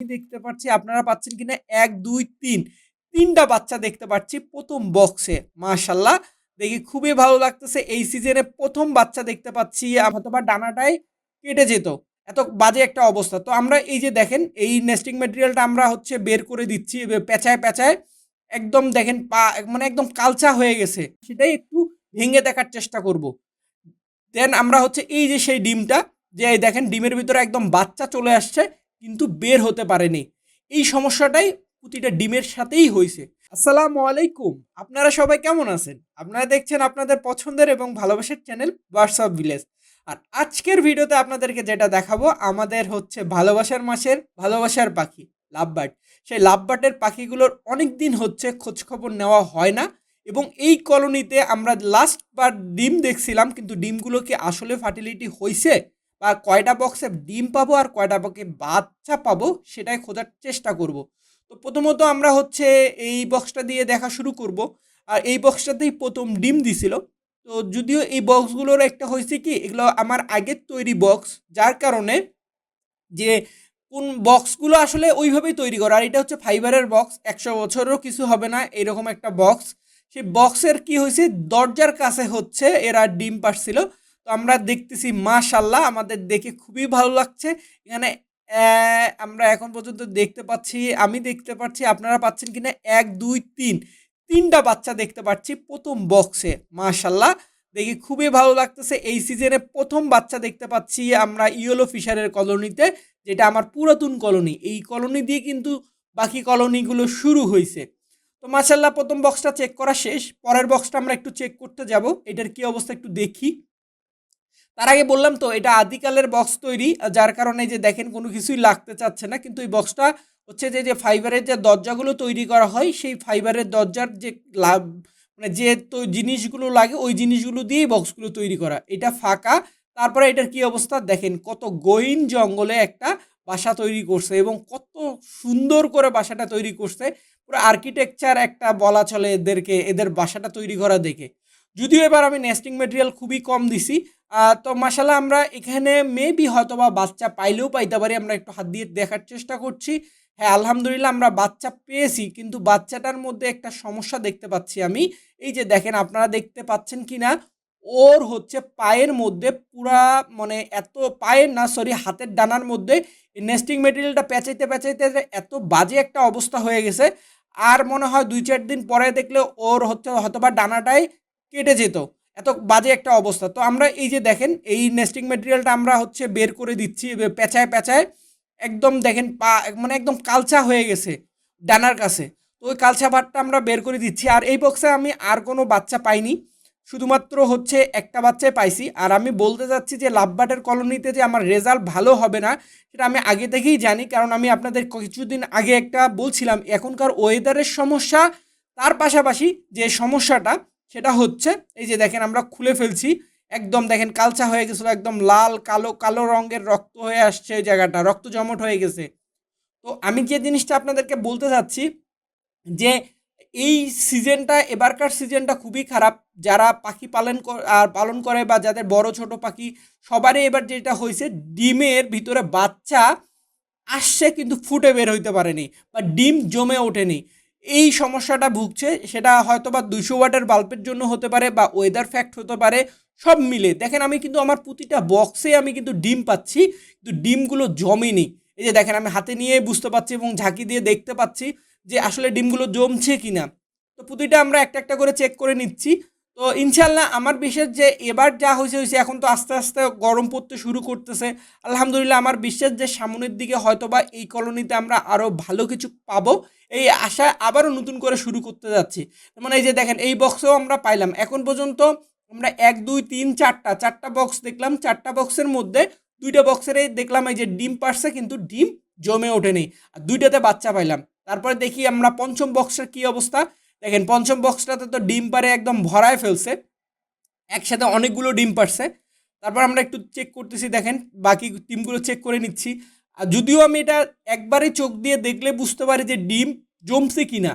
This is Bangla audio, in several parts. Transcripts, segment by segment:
দেখতে পাচ্ছি, আপনারা পাচ্ছেন কিনা? এক, দুই, তিন। তিনটা বাচ্চা দেখতে পাচ্ছি প্রথম বক্সে মাশাল্লাহ দেখি, খুবই ভালো লাগতেছে। এই সিজনে প্রথম বাচ্চা দেখতে পাচ্ছি হয়তোবা ডানাটাই কেটে যেত। এত বাজে একটা অবস্থা। তো আমরা এই যে দেখেন, এই নেস্টিং ম্যাটেরিয়ালটা আমরা হচ্ছে বের করে দিচ্ছি পেঁচায় পেঁচায়। একদম দেখেন, পা মানে একদম কালচা হয়ে গেছে। সেটাই একটু ভেঙে দেখার চেষ্টা করব। দেন আমরা হচ্ছে এই যে সেই ডিমটা, যে দেখেন, ডিমের ভিতরে একদম বাচ্চা চলে আসছে। কিন্তু বের হতে পারেনি। এই সমস্যাটাই প্রতিটা ডিমের সাথেই হয়েছে। আসসালামু আলাইকুম। আপনারা সবাই কেমন আছেন? আপনারা দেখছেন আপনাদের পছন্দের এবং ভালোবাসার চ্যানেল হোয়াটসঅ্যাপ ভিলেজ আর আজকের ভিডিওতে আপনাদেরকে যেটা দেখাবো, আমাদের হচ্ছে ভালোবাসার মাসের ভালোবাসার পাখি, লাভবার্ড। সেই লাভবার্ডের পাখিগুলোর অনেক দিন হচ্ছে খোঁজখবর নেওয়া হয় না এবং এই কলোনিতে আমরা লাস্ট বার ডিম দেখছিলাম, কিন্তু ডিমগুলো কি আসলে ফার্টিলিটি হয়েছে বা কয়টা বক্সে ডিম পাবো আর কয়টা বক্সে বাচ্চা পাবো সেটাই খোঁজার চেষ্টা করব। তো প্রথমত আমরা হচ্ছে এই বক্সটা দিয়ে দেখা শুরু করব। আর এই বক্সটাতেই প্রথম ডিম দিছিল। তো যদিও এই বক্সগুলোর একটা হয়েছে কি, এগুলো আমার আগের তৈরি বক্স যার কারণে যে কোন বক্সগুলো আসলে ওইভাবেই তৈরি করা। আর এটা হচ্ছে ফাইবারের বক্স একশো বছরেরও কিছু হবে না এরকম একটা বক্স সেই বক্সের কি হয়েছে, দরজার কাছে হচ্ছে এরা ডিম পারছিল তো আমরা দেখতেছি মাশাল্লাহ আমাদের দেখে খুবই ভালো লাগছে। এখানে আমরা এখন পর্যন্ত দেখতে পাচ্ছি, আমি দেখতে পাচ্ছি, আপনারা পাচ্ছেন কিনা? এক, দুই, তিন। তিনটা বাচ্চা দেখতে পাচ্ছি প্রথম বক্সে মাশাল্লাহ দেখি খুবই ভালো লাগতেছে। এই সিজনে প্রথম বাচ্চা দেখতে পাচ্ছি আমরা ইয়েলো ফিশারের কলোনিতে, যেটা আমার পুরাতন কলোনি। এই কলোনি দিয়ে কিন্তু বাকি কলোনিগুলো শুরু হয়েছে তো মাশাল্লাহ প্রথম বক্সটা চেক করা শেষ। পরের বক্সটা আমরা একটু চেক করতে যাব। এটার কি অবস্থা একটু দেখি। তার আগে বললাম তো, এটা আদিকালের বক্স তৈরি, যার কারণে যে দেখেন কোনো কিছুই লাগতে চাচ্ছে না, কিন্তু এই বক্সটা হচ্ছে যে যে ফাইবারের যে দরজাগুলো তৈরি করা হয়, সেই ফাইবারের দরজার যে লাভ মানে যে তো জিনিসগুলো লাগে, ওই জিনিসগুলো দিয়েই বক্সগুলো তৈরি করা। এটা ফাঁকা, তারপরে এটার কি অবস্থা? দেখেন কত গহীন জঙ্গলে একটা বাসা তৈরি করছে এবং কত সুন্দর করে বাসাটা তৈরি করছে। পুরো আর্কিটেকচার একটা বলা চলে এদেরকে, এদের বাসাটা তৈরি করা দেখে। যদিও এবার আমি নেস্টিং মেটেরিয়াল খুবই কম দিছি। তো মাসাল্লাহ আমরা এখানে মেবি হয়তো বা বাচ্চা পাইলেও পাইতে পারি, আমরা একটু হাত দিয়ে দেখার চেষ্টা করছি। হ্যাঁ আলহামদুলিল্লাহ আমরা বাচ্চা পেয়েছি, কিন্তু বাচ্চাটার মধ্যে একটা সমস্যা দেখতে পাচ্ছি আমি। এই যে দেখেন, আপনারা দেখতে পাচ্ছেন কি না ওর হচ্ছে পায়ের মধ্যে পুরা মানে এত পায়ের না সরি হাতের ডানার মধ্যে নেস্টিং মেটেরিয়ালটা পেঁচাইতে পেঁচাইতে এত বাজে একটা অবস্থা হয়ে গেছে। আর মনে হয় দুই চার দিন পরে দেখলে ওর হচ্ছে হয়তোবা ডানাটাই কেটে যেত। এত বাজে একটা অবস্থা। তো আমরা এই যে দেখেন, এই নেস্টিং মেটেরিয়ালটা আমরা হচ্ছে বের করে দিচ্ছি পেঁচায় পেঁচায় একদম দেখেন পা মানে একদম কালচা হয়ে গেছে ডানার কাছে। তো ওই কালচা ভাতটা আমরা বের করে দিচ্ছি। আর এই বক্সে আমি আর কোনো বাচ্চা পাইনি। শুধুমাত্র হচ্ছে একটা বাচ্চাই পাইছি। আর আমি বলতে যাচ্ছি যে লাভবাটের কলোনিতে যে আমার রেজাল্ট ভালো হবে না, সেটা আমি আগে থেকেই জানি। কারণ আমি আপনাদের কিছুদিন আগে একটা বলছিলাম, এখনকার ওয়েদারের সমস্যা, তার পাশাপাশি যে সমস্যাটা সেটা হচ্ছে, এই যে দেখেন আমরা খুলে ফেলছি, একদম দেখেন কালচা হয়ে গেছিল, একদম লাল, কালো কালো রঙের রক্ত হয়ে আসছে ওই জায়গাটা, রক্ত জমট হয়ে গেছে। তো আমি যে জিনিসটা আপনাদেরকে বলতে চাচ্ছি, যে এই সিজনটা, এবারকার সিজনটা খুবই খারাপ। যারা পাখি পালন আর পালন করে বা যাদের বড় ছোট পাখি, সবারই এবার যেটা হয়েছে, ডিমের ভিতরে বাচ্চা আসছে কিন্তু ফুটে বের হইতে পারেনি বা ডিম জমে ওঠেনি। এই সমস্যাটা ভুগছে, সেটা হয়তো বা দুশো ওয়াটের বাল্বের জন্য হতে পারে বা ওয়েদার ফ্যাক্ট হতে পারে, সব মিলে। দেখেন, আমি কিন্তু আমার প্রতিটা বক্সে আমি কিন্তু ডিম পাচ্ছি, কিন্তু ডিমগুলো জমেনি। এই যে দেখেন, আমি হাতে নিয়ে বুঝতে পারছি এবং ঝাঁকি দিয়ে দেখতে পাচ্ছি যে আসলে ডিমগুলো জমছে কি না তো প্রতিটা আমরা একটা একটা করে চেক করে নিচ্ছি। তো ইনশাল্লাহ আমার বিশ্বাস যে এবার যা হয়েছে হয়েছে, এখন তো আস্তে আস্তে গরম পড়তে শুরু করতেছে। আলহামদুলিল্লাহ আমার বিশ্বাস যে সামনের দিকে হয়তোবা এই কলোনিতে আমরা আরও ভালো কিছু পাবো। এই আশা আবারও নতুন করে শুরু করতে যাচ্ছি। মানে এই যে দেখেন, এই বক্সেও আমরা পাইলাম। এখন পর্যন্ত আমরা এক, দুই, তিন, চারটা চারটা বক্স দেখলাম। চারটা বক্সের মধ্যে দুইটা বক্সের দেখলাম এই যে ডিম পারছে, কিন্তু ডিম জমে ওঠেনি। আর দুইটাতে বাচ্চা পাইলাম। তারপরে দেখি আমরা পঞ্চম বক্সের কি অবস্থা। দেখেন, পঞ্চম বক্সটাতে তো ডিম পারে একদম ভরায় ফেলছে। একসাথে অনেকগুলো ডিম পারছে তারপর আমরা একটু চেক করতেছি, দেখেন, বাকি টিমগুলো চেক করে নিচ্ছি। আর যদিও আমি এটা একবারে চোখ দিয়ে দেখলে বুঝতে পারি যে ডিম জমছে কি না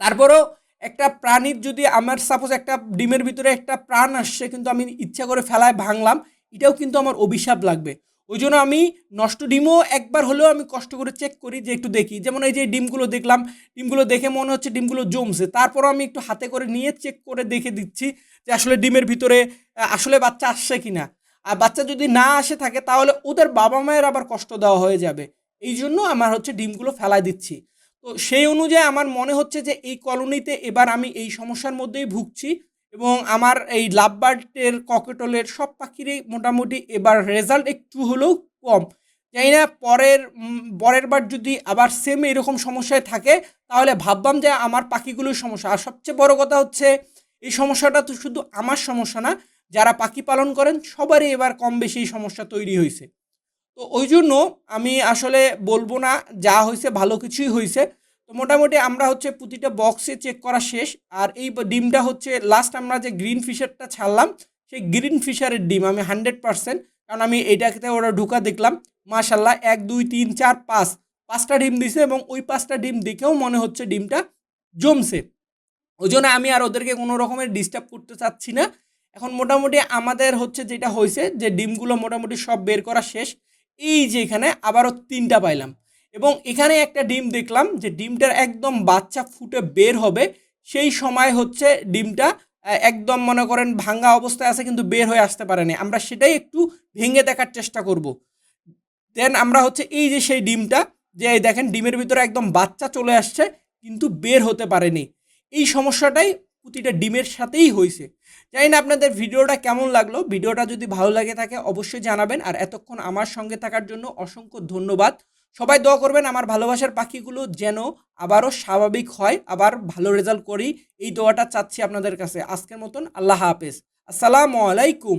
তারপরেও একটা প্রাণীর যদি আমার সাপোজ একটা ডিমের ভিতরে একটা প্রাণ আসছে, কিন্তু আমি ইচ্ছা করে ফেলায় ভাঙলাম, এটাও কিন্তু আমার অভিশাপ লাগবে। ওই জন্য আমি নষ্ট ডিমও একবার হলেও আমি কষ্ট করে চেক করি যে একটু দেখি। যেমন এই যে ডিমগুলো দেখলাম, ডিমগুলো দেখে মনে হচ্ছে ডিমগুলো জমছে। তারপরও আমি একটু হাতে করে নিয়ে চেক করে দেখে দিচ্ছি যে আসলে ডিমের ভিতরে আসলে বাচ্চা আসছে কিনা। আর বাচ্চা যদি না আসে থাকে, তাহলে ওদের বাবা মায়ের আবার কষ্ট দেওয়া হয়ে যাবে। এই জন্য আমার হচ্ছে ডিমগুলো ফেলাই দিচ্ছি। তো সেই অনুযায়ী আমার মনে হচ্ছে যে এই কলোনিতে এবার আমি এই সমস্যার মধ্যেই ভুগছি। এবং আমার এই লাভবার্ডের ককেটলের সব পাখিরই মোটামুটি এবার রেজাল্ট একটু হলেও কম। জানি না, পরের পরের বার যদি আবার সেম এরকম সমস্যায় থাকে, তাহলে ভাববাম যে আমার পাখিগুলোর সমস্যা। আর সবচেয়ে বড় কথা হচ্ছে, এই সমস্যাটা তো শুধু আমার সমস্যা না, যারা পাখি পালন করেন, সবারই এবার কম বেশি সমস্যা তৈরি হয়েছে। তো ওই জন্য আমি আসলে বলব না, যা হয়েছে ভালো কিছুই হয়েছে। তো মোটামুটি আমরা হচ্ছে প্রতিটা বক্সে চেক করা শেষ। আর এই ডিমটা হচ্ছে লাস্ট আমরা যে গ্রিন ফিশারটা ছাড়লাম, সেই গ্রিন ফিশারের ডিম, আমি হান্ড্রেড পার্সেন্ট কারণ আমি এইটাকে ওরা ঢুকা দেখলাম মাশাল্লাহ এক, দুই, তিন, চার, পাঁচ, পাঁচটা ডিম দিছে এবং ওই পাঁচটা ডিম দেখেও মনে হচ্ছে ডিমটা জমছে। ওই জন্য আমি আর ওদেরকে কোনো রকমের ডিস্টার্ব করতে চাচ্ছি না। এখন মোটামুটি আমাদের হচ্ছে যেটা হয়েছে, যে ডিমগুলো মোটামুটি সব বের করা শেষ। এই যে এখানে আবারও তিনটা পাইলাম। এবং এখানে একটা ডিম দেখলাম যে ডিমটার একদম বাচ্চা ফুটে বের হবে। সেই সময় হচ্ছে ডিমটা একদম মনে করেন ভাঙ্গা অবস্থায় আছে কিন্তু বের হয়ে আসতে পারেনি। আমরা সেটাই একটু ভেঙে দেখার চেষ্টা করব। দেন আমরা হচ্ছে এই যে সেই ডিমটা, যে দেখেন ডিমের ভিতরে একদম বাচ্চা চলে আসছে কিন্তু বের হতে পারেনি। এই সমস্যাটাই প্রতিটা ডিমের সাথেই হয়েছে। জানি না আপনাদের ভিডিওটা কেমন লাগল। ভিডিওটা যদি ভালো লাগে থাকে অবশ্যই জানাবেন। আর এতক্ষণ আমার সঙ্গে থাকার জন্য অসংখ্য ধন্যবাদ। সবাই দোয়া করবেন আমার ভালোবাসার পাখিগুলো যেন আবারও স্বাভাবিক হয়, আবার ভালো রেজাল্ট করি। এই দোয়াটা চাচ্ছি আপনাদের কাছে। আজকের মতন আল্লাহ হাফেজ। আসসালামু আলাইকুম।